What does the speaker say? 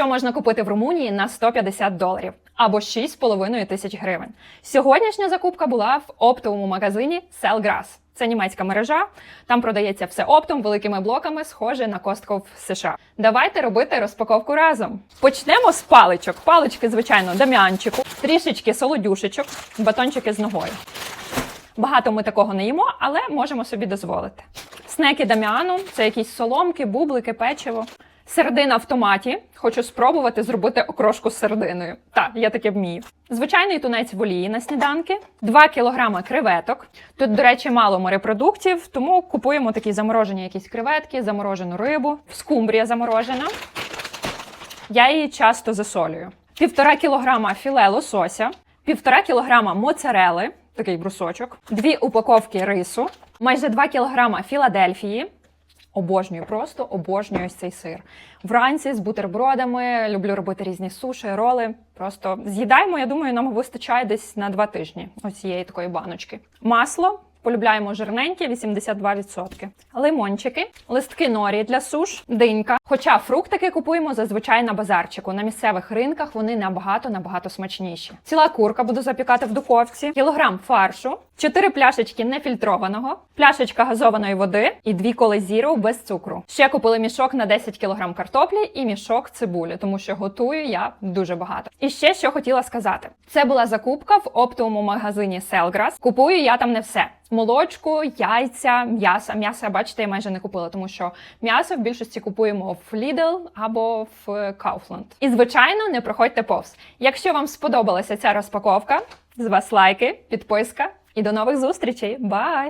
Що можна купити в Румунії на 150 доларів або 6,5 тисяч гривень. Сьогоднішня закупка була в оптовому магазині Sellgrass. Це німецька мережа. Там продається все оптом, великими блоками, схоже на Costco в США. Давайте робити розпаковку разом. Почнемо з паличок. Палички, звичайно, дам'янчику, трішечки солодюшечок, батончики з ногою. Багато ми такого не їмо, але можемо собі дозволити. Снеки дам'яну це якісь соломки, бублики, печиво. Сердина в томаті. Хочу спробувати зробити окрошку з сердиною. Так, я таке вмію. Звичайний тунець олії на сніданки, 2 кілограми креветок. Тут, до речі, мало морепродуктів, тому купуємо такі заморожені якісь креветки, заморожену рибу, скумбрія заморожена. Я її часто засолюю. Півтора кілограма філе лосося, півтора кілограма моцарели, такий брусочок, дві упаковки рису, майже 2 кілограма Філадельфії. Обожнюю, просто обожнюю цей сир. Вранці з бутербродами, люблю робити різні суші, роли. Просто з'їдаємо, я думаю, нам вистачає десь на два тижні оцієї такої баночки. Масло. Полюбляємо жирненьке 82%. Лимончики, листки норі для суш, динька. Хоча фруктики купуємо зазвичай на базарчику. На місцевих ринках вони набагато набагато смачніші. Ціла курка буду запікати в духовці, кілограм фаршу, 4 пляшечки нефільтрованого, пляшечка газованої води і дві коли зіру без цукру. Ще купили мішок на 10 кілограм картоплі і мішок цибулі, тому що готую я дуже багато. І ще що хотіла сказати: це була закупка в оптовому магазині Selgras. Купую я там не все. Молочку, яйця, м'ясо. М'ясо, бачите, я майже не купила, тому що м'ясо в більшості купуємо в Lidl або в Kaufland. І звичайно, не проходьте повз. Якщо вам сподобалася ця розпаковка, з вас лайки, підписка і до нових зустрічей. Бай!